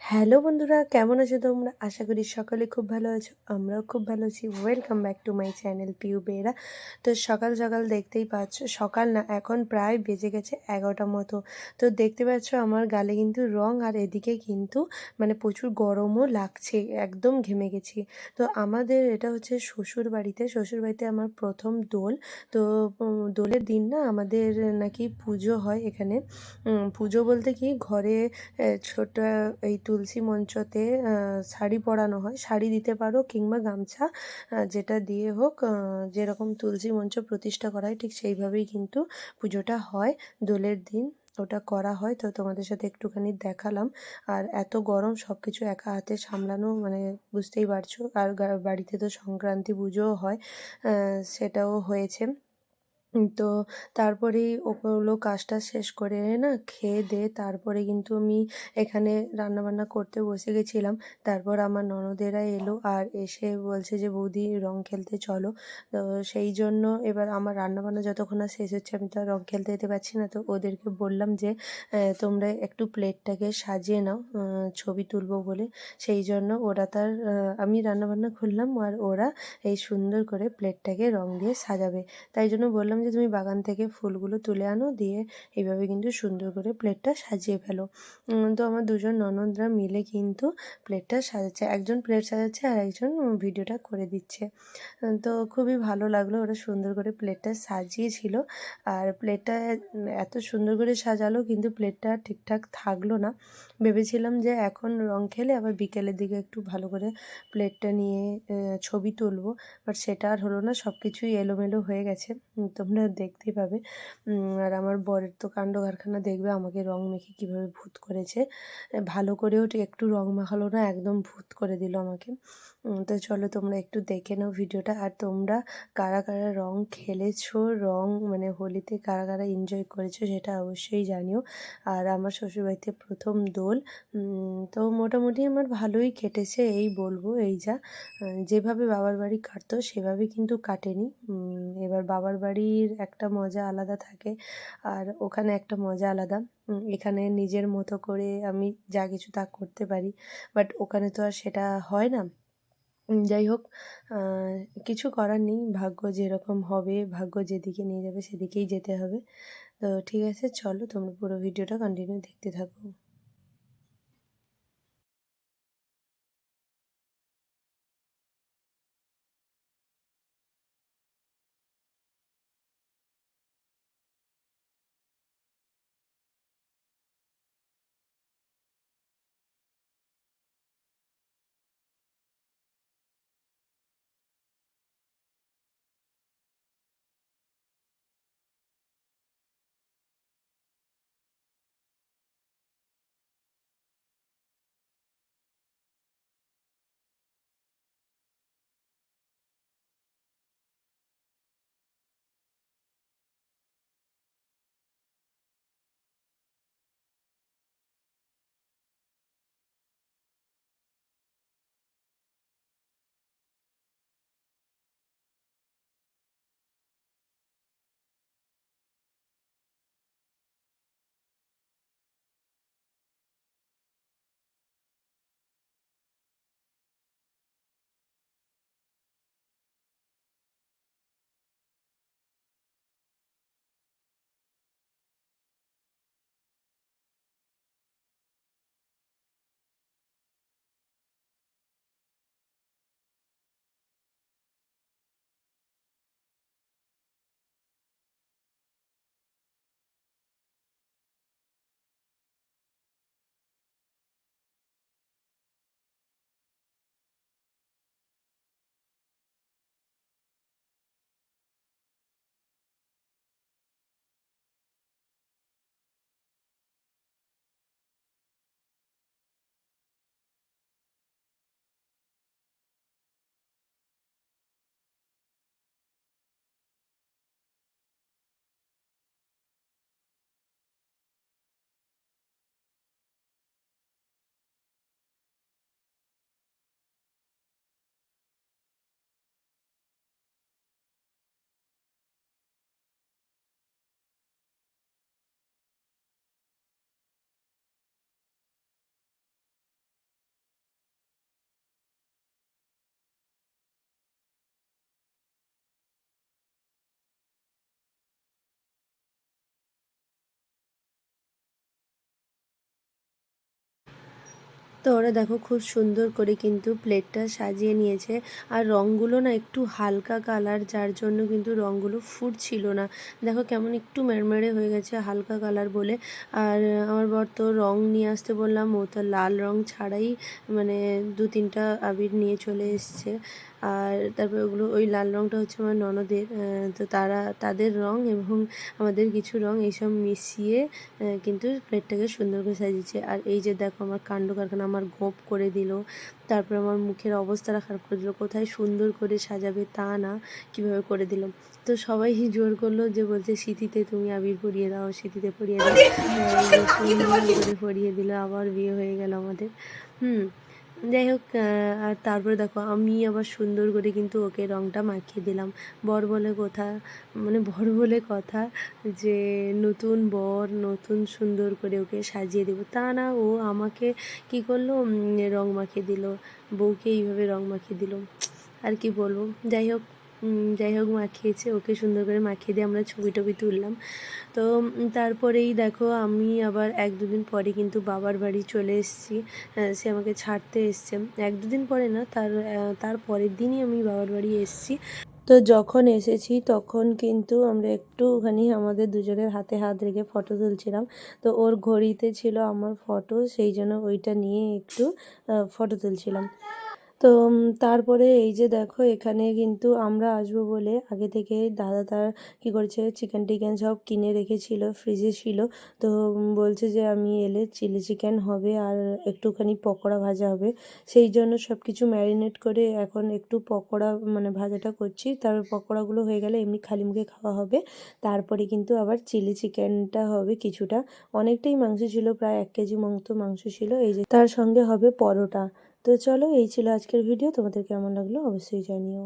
Hello বন্ধুরা, কেমন আছো তোমরা? আশা করি সকলে খুব ভালো আছো, আমরাও খুব ভালো আছি। Welcome back to my channel Piu Bera তো সকাল সকাল দেখতেই পাচ্ছ, সকাল না, এখন প্রায় বেজে গেছে এগারোটার মতো। তো দেখতে পাচ্ছ, আমার গালে কিন্তু রং আর এদিকে কিন্তু মানে প্রচুর গরমও লাগছে, একদম ঘেমে গেছি। তো আমাদের এটা হচ্ছে শ্বশুর বাড়িতে শ্বশুর বাড়িতে আমার প্রথম দোল। তো দোলের দিন না আমাদের নাকি পুজো হয় এখানে। পুজো বলতে কি, ঘরে ছোট, এই তুলসী মঞ্চতে শাড়ি পরানো হয়। শাড়ি দিতে পারো কিংবা গামছা যেটা দিয়ে হোক যেরকম তুলসী মঞ্চ প্রতিষ্ঠা করা হয়, ঠিক সেইভাবেই কিন্তু পুজোটা হয়। দোলের দিন ওটা করা হয়। তো তোমাদের সাথে একটুখানি দেখালাম। আর এত গরম সব কিছু একা হাতে সামলানো মানে বুঝতেই পারছ। আর বাড়িতে তো সংক্রান্তি পুজোও হয় সেটাও হয়েছে। তো তারপরেই ওগুলো কাজটা শেষ করে না খেয়ে দিয়ে তারপরে কিন্তু আমি এখানে রান্নাবান্না করতে বসে গেছিলাম। তারপর আমার ননদেরা এলো আর এসে বলছে যে, বৌদি, রং খেলতে চলো। তো সেই জন্য এবার আমার রান্নাবান্না যতক্ষণ না শেষ হচ্ছে, আমি তো রং খেলতে যেতে পারছি না। তো ওদেরকে বললাম যে তোমরা একটু প্লেটটাকে সাজিয়ে নাও ছবি তুলবো বলে। সেই জন্য ওরা তার আমি রান্নাবান্না করলাম আর ওরা এই সুন্দর করে প্লেটটাকে রং দিয়ে সাজাবে। তাই জন্য বললাম যে তুমি বাগান থেকে ফুলগুলো তুলে আনো, দিয়ে এইভাবে কিন্তু সুন্দর করে প্লেটটা সাজিয়ে ফেলো। তো আমার দুজন ননদরা মিলে কিন্তু প্লেটটা সাজাচ্ছে। একজন প্লেট সাজাচ্ছে আর একজন ভিডিওটা করে দিচ্ছে। তো খুবই ভালো লাগল ওরা সুন্দর করে প্লেটটা সাজিয়েছিল। আর প্লেটটা এত সুন্দর করে সাজালো কিন্তু প্লেটটা ঠিকঠাক থাকল না। ভেবেছিলাম যে এখন রং খেলে আবার বিকেলের দিকে একটু ভালো করে প্লেটটা নিয়ে ছবি তুলবো। বাট সেটা আর হলো না সব কিছুই এলোমেলো হয়ে গেছে। তোমরা দেখতেই পাবে। আর আমার বরের তো কাণ্ড কারখানা দেখবে, আমাকে রং মেখে কীভাবে ভূত করেছে। ভালো করেও একটু রং মাখালো না, একদম ভূত করে দিল আমাকে। তো চলো তোমরা একটু দেখে নাও ভিডিওটা। আর তোমরা কারা কারা রং খেলেছো, রং মানে হোলিতে কারা কারা এনজয় করেছ সেটা অবশ্যই জানিও। আর আমার শ্বশুরবাড়িতে প্রথম দোল তো মোটামুটি আমার ভালোই কেটেছে, এই বলব, এই যা। যেভাবে বাবার বাড়ি কাটতো, সেভাবে কিন্তু কাটেনি। এবার বাবার বাড়ির একটা মজা আলাদা থাকে। আর ওখানে একটা মজা আলাদা। এখানে নিজের মতো করে আমি যা কিছু তা করতে পারি। বাট ওখানে তো আর সেটা হয় না। যাই হোক কিছু করার নেই। ভাগ্য যেরকম হবে, ভাগ্য যেদিকে নিয়ে যাবে সেদিকেই যেতে হবে। তো ঠিক আছে, চলো তোমরা পুরো ভিডিওটা কন্টিনিউ দেখতে থাকো। তো ওরা দেখো খুব সুন্দর করে কিন্তু প্লেটটা সাজিয়ে নিয়েছে। আর রঙগুলো না একটু হালকা কালার, যার জন্য কিন্তু রঙগুলো ফুটছিল না। দেখো কেমন একটু মেরমেরে হয়ে গেছে হালকা কালার বলে। আর আমার বর তো রং নিয়ে আসতে বললাম, ও তো লাল রং ছাড়াই মানে দু তিনটা আবির নিয়ে চলে এসছে। আর তারপর ওগুলো ওই লাল রংটা হচ্ছে আমার ননদের তো তারা তাদের রং এবং আমাদের কিছু রং এইসব মিশিয়ে কিন্তু প্লেটটাকে সুন্দর করে সাজিয়েছে। আর এই যে দেখো আমার কাণ্ড কারখানা আমার গোপ করে দিল তারপর আমার মুখের অবস্থাটা খারাপ করে দিল কোথায় সুন্দর করে সাজাবে তা না কীভাবে করে দিল। তো সবাই জোর করল যে বলছে স্মৃতিতে তুমি আবির পরিয়ে দাও স্মৃতিতে পরিয়ে দাও। পরিয়ে দিল আবার বিয়ে হয়ে গেল আমাদের। হুম। যাই হোক আর তারপরে দেখো, আমি আবার সুন্দর করে কিন্তু ওকে রঙটা মাখিয়ে দিলাম। বর বলে কথা মানে বর বলে কথা যে নতুন বর, নতুন সুন্দর করে ওকে সাজিয়ে দেবো। তা না, ও আমাকে কি করল? রং মাখিয়ে দিল, বউকে এইভাবে রং মাখিয়ে দিল। আর কি বলব? যাই হোক যাই হোক, মাখিয়েছে, ওকে সুন্দর করে মাখিয়ে দিয়ে আমরা ছবি টবি তুললাম। তো তারপরেই দেখো, আমি আবার এক দুদিন পরে কিন্তু বাবার বাড়ি চলে এসেছি। সে আমাকে ছাড়তে এসছে। এক দুদিন পরে না, তার তার পরের দিনই আমি বাবার বাড়ি এসেছি। তো যখন এসেছি, তখন কিন্তু আমরা একটুখানি আমাদের দুজনের হাতে হাত রেখে ফটো তুলছিলাম। তো ওর ঘড়িতে ছিল আমার ফটো, সেই জন্য ওইটা নিয়ে একটু ফটো তুলছিলাম। তো তারপরে এই যে দেখো, এখানে কিন্তু আমরা আসব বলে আগে থেকে দাদা তার কী করেছে চিকেন টিকেন সব কিনে রেখেছিল ফ্রিজে ছিল। তো বলছে যে আমি এলে চিলি চিকেন হবে আর একটুখানি পকোড়া ভাজা হবে। সেই জন্য সব কিছু ম্যারিনেট করে এখন একটু পকোড়া মানে ভাজাটা করছি। তার পকোড়াগুলো হয়ে গেলে এমনি খালি মুখে খাওয়া হবে। তারপরে কিন্তু আবার চিলি চিকেনটা হবে কিছুটা। অনেকটাই মাংস ছিল, প্রায় এক কেজি মতো মাংস ছিল। এই যে তার সঙ্গে হবে পরোটা। তো চলো এই ছিল আজকের ভিডিও তোমাদের কেমন লাগল অবশ্যই জানিও।